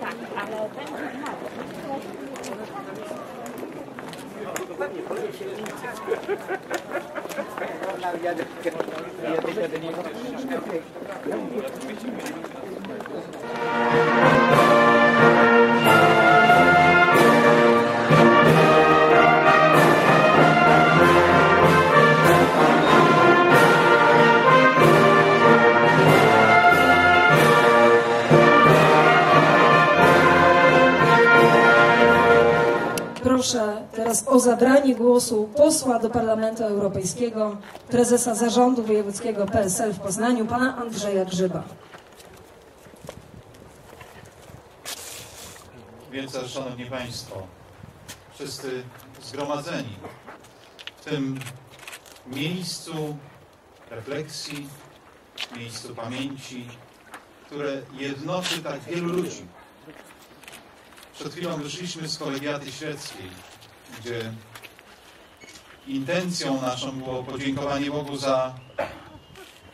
Tak, ale ten ma. Proszę teraz o zabranie głosu posła do Parlamentu Europejskiego, prezesa Zarządu Wojewódzkiego PSL w Poznaniu, pana Andrzeja Grzyba. Wielce Szanowni Państwo, wszyscy zgromadzeni w tym miejscu refleksji, miejscu pamięci, które jednoczy tak wielu ludzi. Przed chwilą wyszliśmy z kolegiaty świeckiej, gdzie intencją naszą było podziękowanie Bogu za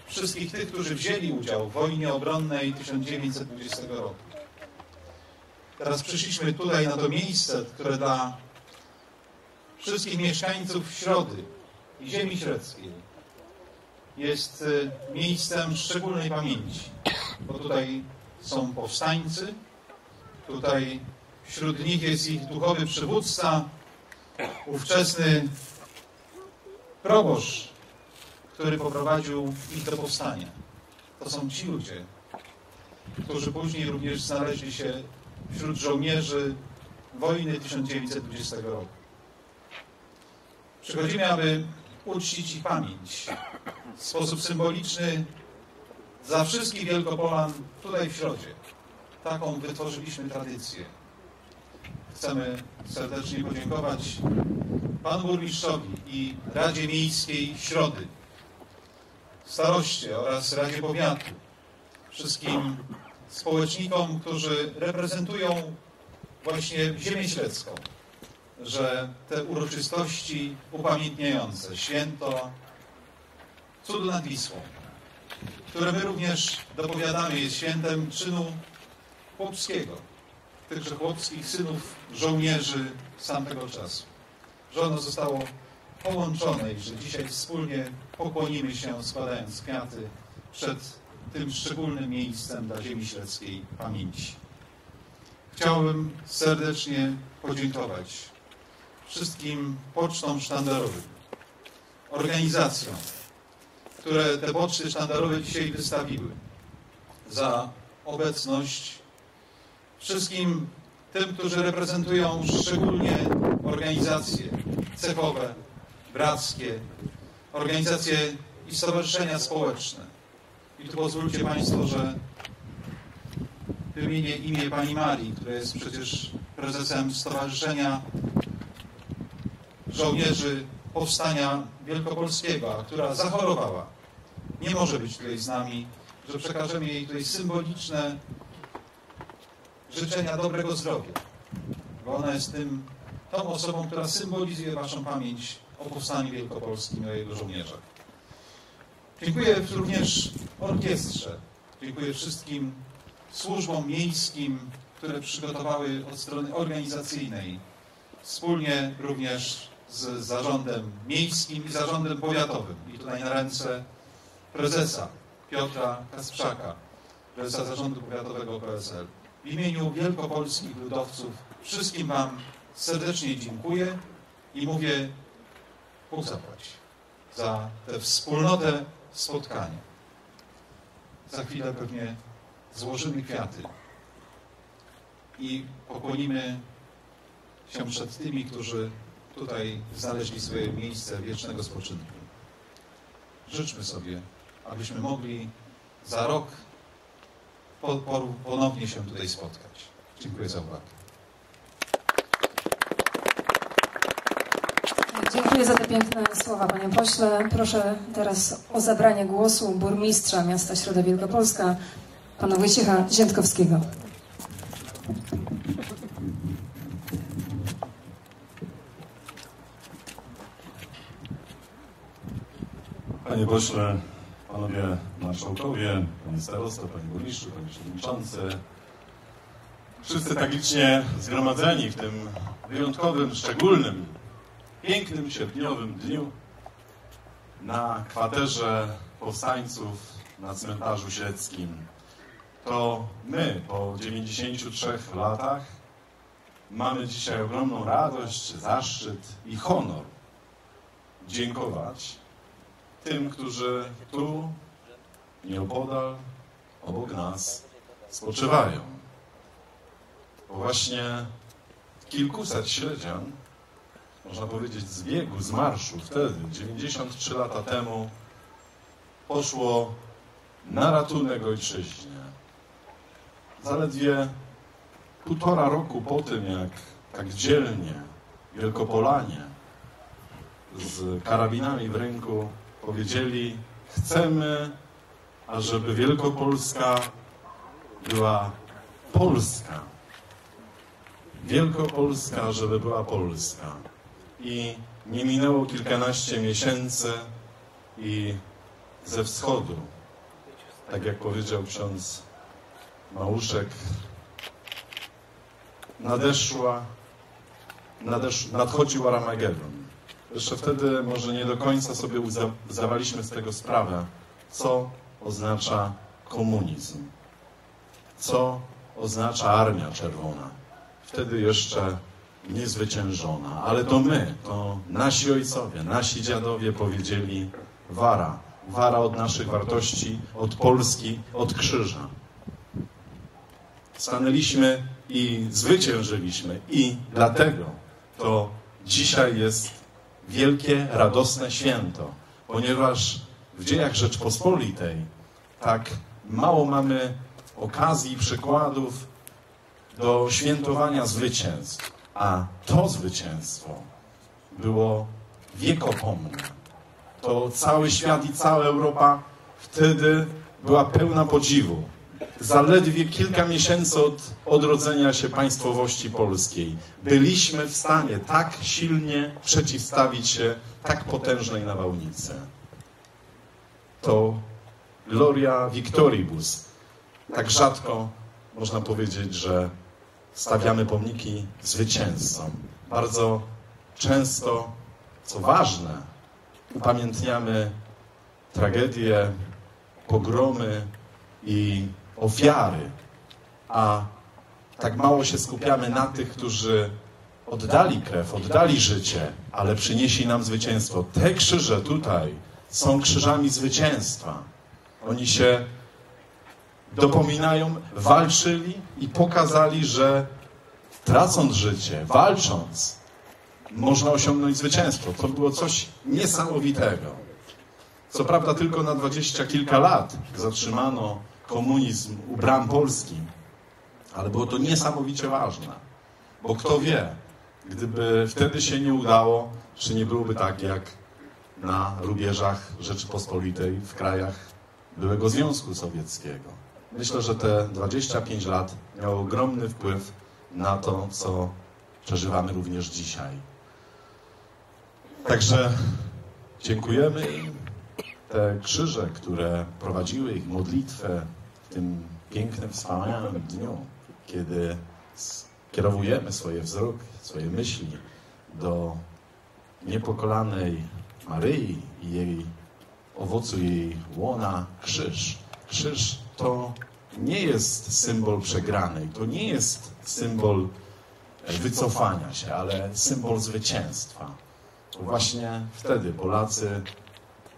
wszystkich tych, którzy wzięli udział w wojnie obronnej 1920 roku. Teraz przyszliśmy tutaj na to miejsce, które dla wszystkich mieszkańców Środy i ziemi średzkiej jest y, miejscem szczególnej pamięci, bo tutaj są powstańcy, tutaj wśród nich jest ich duchowy przywódca, ówczesny proboszcz, który poprowadził ich do powstania. To są ci ludzie, którzy później również znaleźli się wśród żołnierzy wojny 1920 roku. Przychodzimy, aby uczcić ich pamięć w sposób symboliczny za wszystkich Wielkopolan tutaj w Środzie. Taką wytworzyliśmy tradycję. Chcemy serdecznie podziękować panu burmistrzowi i Radzie Miejskiej Środy, staroście oraz Radzie Powiatu, wszystkim społecznikom, którzy reprezentują właśnie ziemię śledzką, że te uroczystości upamiętniające święto cudu nad Wisłą, które my również dopowiadamy, jest świętem czynu chłopskiego, tychże chłopskich synów żołnierzy z tamtego czasu. Że ono zostało połączone i że dzisiaj wspólnie pokłonimy się, składając kwiaty przed tym szczególnym miejscem dla ziemi śledzkiej pamięci. Chciałbym serdecznie podziękować wszystkim pocztom sztandarowym, organizacjom, które te poczty sztandarowe dzisiaj wystawiły za obecność, wszystkim tym, którzy reprezentują szczególnie organizacje cechowe, brackie, organizacje i stowarzyszenia społeczne. I tu pozwólcie Państwo, że wymienię imię Pani Marii, która jest przecież prezesem Stowarzyszenia Żołnierzy Powstania Wielkopolskiego, a która zachorowała. Nie może być tutaj z nami, że przekażemy jej tutaj symboliczne życzenia dobrego zdrowia, bo ona jest tym, tą osobą, która symbolizuje Waszą pamięć o Powstaniu Wielkopolskim i o jego żołnierzach. Dziękuję również orkiestrze. Dziękuję wszystkim służbom miejskim, które przygotowały od strony organizacyjnej, wspólnie również z zarządem miejskim i zarządem powiatowym. I tutaj na ręce prezesa Piotra Kasprzaka, prezesa zarządu powiatowego PSL. W imieniu wielkopolskich ludowców wszystkim Wam serdecznie dziękuję i mówię Bóg zapłać za tę wspólnotę spotkania. Za chwilę pewnie złożymy kwiaty i pokłonimy się przed tymi, którzy tutaj znaleźli swoje miejsce wiecznego spoczynku. Życzmy sobie, abyśmy mogli za rok po, po, ponownie się tutaj spotkać. Dziękuję za uwagę. Dziękuję za te piękne słowa, panie pośle. Proszę teraz o zabranie głosu burmistrza miasta Środa Wielkopolska, pana Wojciecha Ziętkowskiego. Panie pośle, panowie marszałkowie, panie starosto, panie burmistrzu, panie przewodniczący, wszyscy tak licznie zgromadzeni w tym wyjątkowym, szczególnym, pięknym, sierpniowym dniu na kwaterze powstańców na cmentarzu śledzkim. To my po 93 latach mamy dzisiaj ogromną radość, zaszczyt i honor dziękować tym, którzy tu, nieopodal, obok nas spoczywają. Bo właśnie kilkuset śledzian, można powiedzieć z biegu, z marszu, wtedy, 93 lata temu, poszło na ratunek ojczyźnie. Zaledwie półtora roku po tym, jak tak dzielnie Wielkopolanie z karabinami w ręku powiedzieli, chcemy, ażeby Wielkopolska była Polska. Wielkopolska, żeby była Polska. I nie minęło kilkanaście miesięcy i ze wschodu, tak jak powiedział ksiądz Małuszek, nadeszła, nadesz, nadchodził Armagedon. Jeszcze wtedy może nie do końca sobie zdawaliśmy z tego sprawę, co oznacza komunizm, co oznacza Armia Czerwona. Wtedy jeszcze niezwyciężona, ale to my, to nasi ojcowie, nasi dziadowie powiedzieli wara, wara od naszych wartości, od Polski, od krzyża. Stanęliśmy i zwyciężyliśmy i dlatego to dzisiaj jest wielkie, radosne święto, ponieważ w dziejach Rzeczpospolitej tak mało mamy okazji przykładów do świętowania zwycięstw, a to zwycięstwo było wiekopomne. To cały świat i cała Europa wtedy była pełna podziwu zaledwie kilka miesięcy od odrodzenia się państwowości polskiej byliśmy w stanie tak silnie przeciwstawić się tak potężnej nawałnicy. To Gloria Victoribus. Tak rzadko można powiedzieć, że stawiamy pomniki zwycięzcom. Bardzo często, co ważne, upamiętniamy tragedie, pogromy i ofiary, a tak mało się skupiamy na tych, którzy oddali krew, oddali życie, ale przynieśli nam zwycięstwo. Te krzyże tutaj są krzyżami zwycięstwa. Oni się dopominają, walczyli i pokazali, że tracąc życie, walcząc, można osiągnąć zwycięstwo. To było coś niesamowitego. Co prawda tylko na dwadzieścia kilka lat zatrzymano komunizm u bram Polski, ale było to niesamowicie ważne, bo kto wie, gdyby wtedy się nie udało, czy nie byłoby tak jak na rubieżach Rzeczypospolitej w krajach byłego Związku Sowieckiego. Myślę, że te 25 lat miało ogromny wpływ na to, co przeżywamy również dzisiaj. Także dziękujemy im te krzyże, które prowadziły ich modlitwę w tym pięknym, wspaniałym dniu, kiedy kierowujemy swoje wzrok, swoje myśli do niepokolanej Maryi i jej owocu jej łona krzyż. Krzyż to nie jest symbol przegranej, to nie jest symbol wycofania się, ale symbol zwycięstwa. To właśnie wtedy Polacy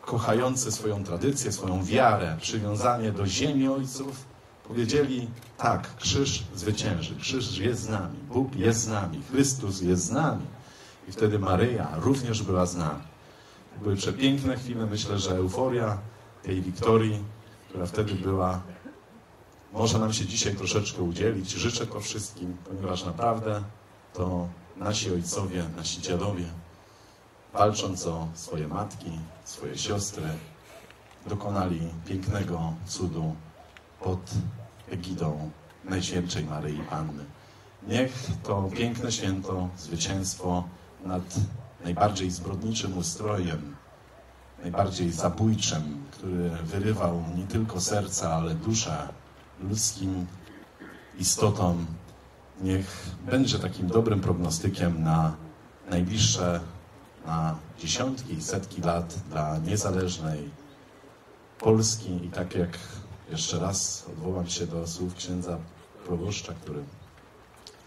kochający swoją tradycję, swoją wiarę, przywiązanie do ziemi ojców, powiedzieli tak, krzyż zwycięży, krzyż jest z nami, Bóg jest z nami, Chrystus jest z nami. I wtedy Maryja również była z nami. Były przepiękne chwile, myślę, że euforia tej wiktorii, która wtedy była, może nam się dzisiaj troszeczkę udzielić. Życzę to wszystkim, ponieważ naprawdę to nasi ojcowie, nasi dziadowie walcząc o swoje matki, swoje siostry, dokonali pięknego cudu pod egidą Najświętszej Maryi Panny. Niech to piękne święto, zwycięstwo nad najbardziej zbrodniczym ustrojem, najbardziej zabójczym, który wyrywał nie tylko serca, ale duszę ludzkim istotom, niech będzie takim dobrym prognostykiem na najbliższe, na dziesiątki i setki lat dla niezależnej Polski. I tak jak jeszcze raz odwołam się do słów księdza proboszcza, który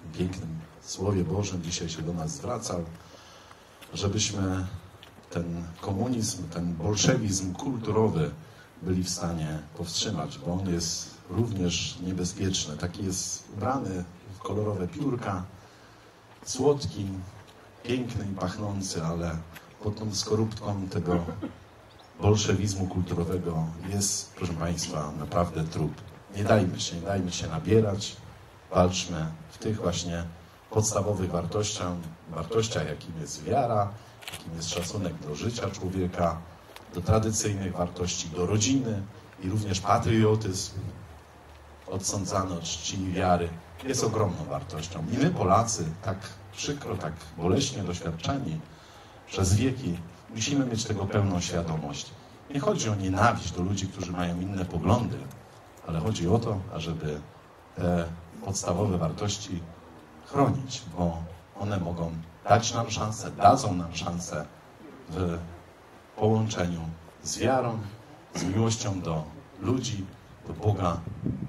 w pięknym Słowie Bożym dzisiaj się do nas zwracał, żebyśmy ten komunizm, ten bolszewizm kulturowy byli w stanie powstrzymać, bo on jest również niebezpieczny. Taki jest ubrany w kolorowe piórka, słodki, piękny i pachnący, ale pod tą skorupką tego bolszewizmu kulturowego jest, proszę Państwa, naprawdę trup. Nie dajmy się, nie dajmy się nabierać, walczmy w tych właśnie podstawowych wartościach, wartościach, jakim jest wiara, jakim jest szacunek do życia człowieka, do tradycyjnych wartości, do rodziny i również patriotyzm odsądzany od czci i wiary jest ogromną wartością. I my Polacy, tak przykro, tak boleśnie doświadczeni przez wieki, musimy mieć tego pełną świadomość. Nie chodzi o nienawiść do ludzi, którzy mają inne poglądy, ale chodzi o to, ażeby te podstawowe wartości chronić, bo one mogą dać nam szansę, dadzą nam szansę w połączeniu z wiarą, z miłością do ludzi, do Boga,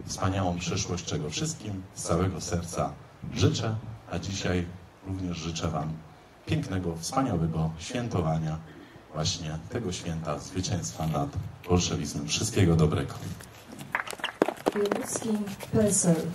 wspaniałą przyszłość, czego wszystkim z całego serca życzę, a dzisiaj również życzę Wam pięknego, wspaniałego świętowania właśnie tego święta zwycięstwa nad bolszewizmem. Wszystkiego dobrego. Wojewódzki PSL.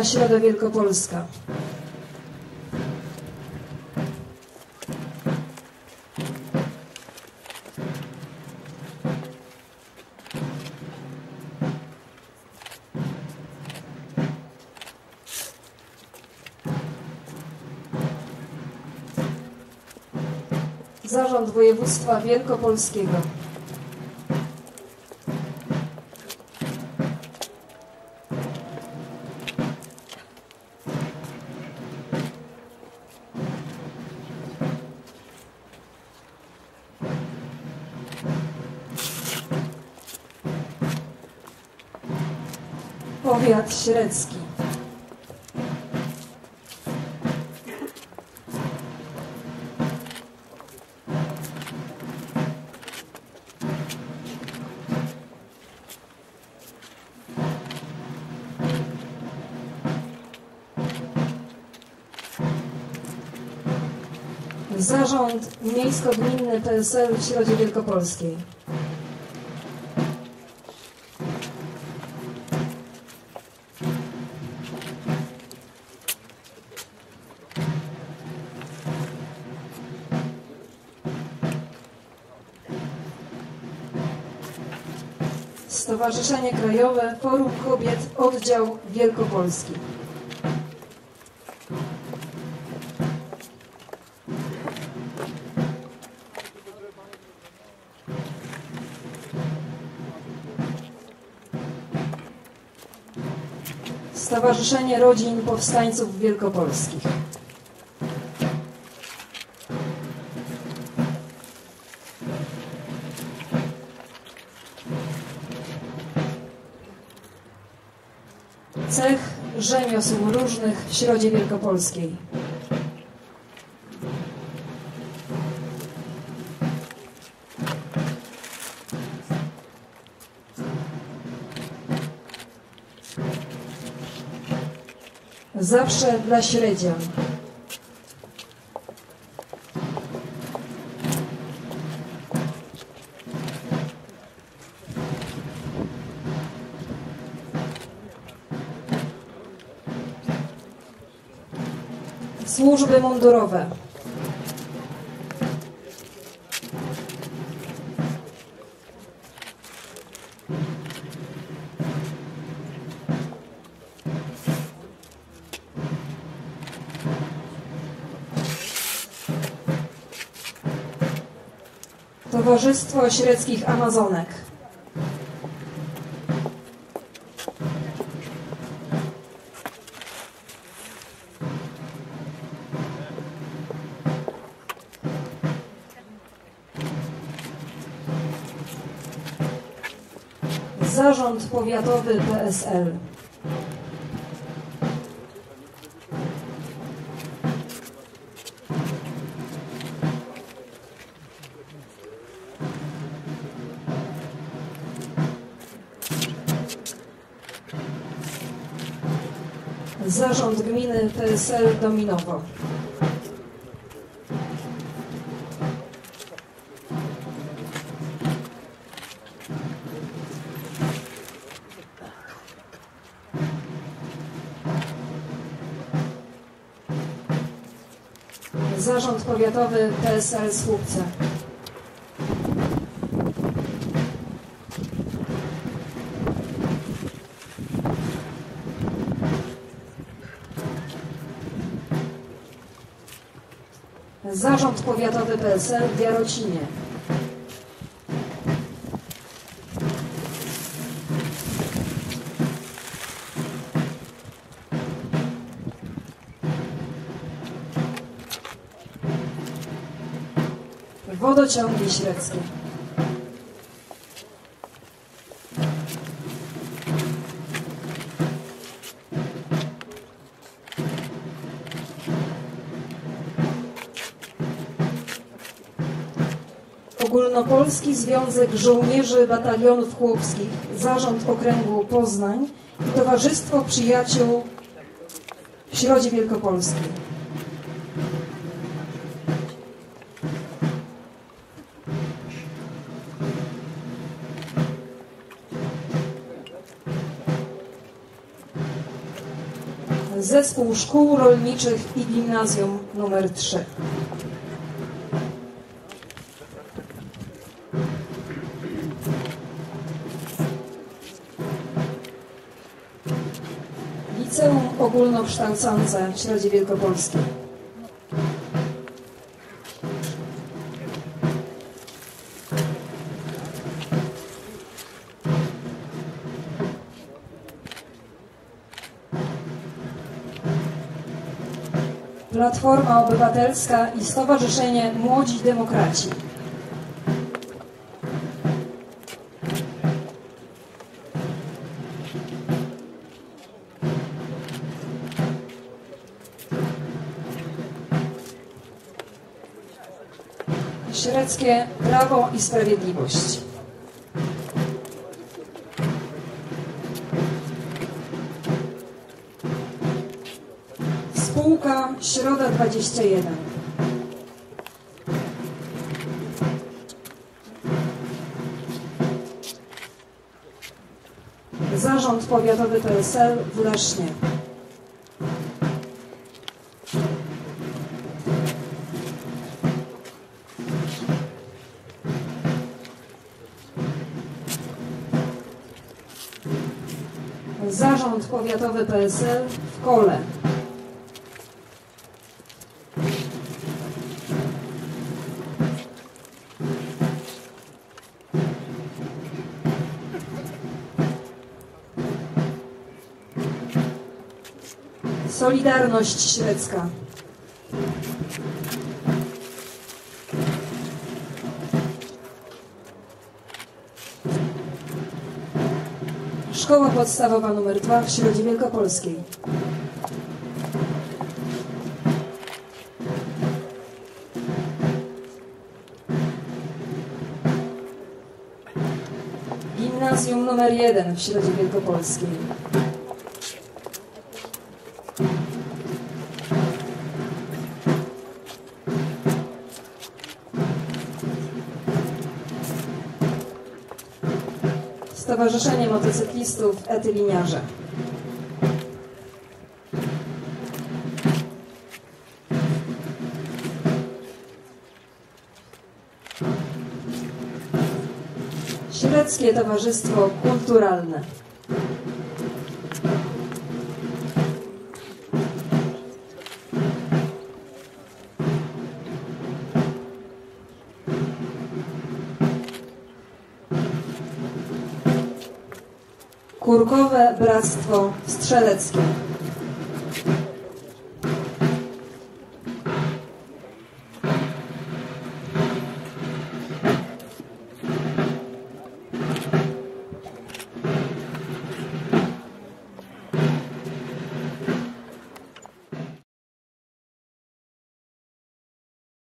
Gmina Środa Wielkopolska. Zarząd Województwa Wielkopolskiego. Średzki. Zarząd Miejsko-Gminny PSL w Środzie Wielkopolskiej. Stowarzyszenie Krajowe Forum Kobiet Oddział Wielkopolski. Stowarzyszenie Rodzin Powstańców Wielkopolskich. Rzemiosł różnych w Środzie Wielkopolskiej. Zawsze dla średzian. Służby mundurowe. Towarzystwo Średzkich Amazonek. Zarząd Powiatowy PSL. Zarząd Gminy PSL Dominowo. Zarząd Powiatowy PSL Słupce. Zarząd Powiatowy PSL w Jarocinie. Wodociągi średzkie. Ogólnopolski Związek Żołnierzy Batalionów Chłopskich, Zarząd Okręgu Poznań i Towarzystwo Przyjaciół w Środzie Wielkopolskiej. Zespół Szkół Rolniczych i Gimnazjum nr 3. Liceum Ogólnokształcące w Środzie Wielkopolskiej. Platforma Obywatelska i Stowarzyszenie Młodzi Demokraci. Średzkie Prawo i Sprawiedliwość. Środa 21. Zarząd Powiatowy PSL w Lesznie. Zarząd Powiatowy PSL w Kole. Solidarność Średzka. Szkoła podstawowa nr 2 w Środzie Wielkopolskiej. Gimnazjum nr 1 w Środzie Wielkopolskiej. Stowarzyszenie Motocyklistów Etyliniarze. Średzkie Towarzystwo Kulturalne. Kurkowe Bractwo Strzeleckie.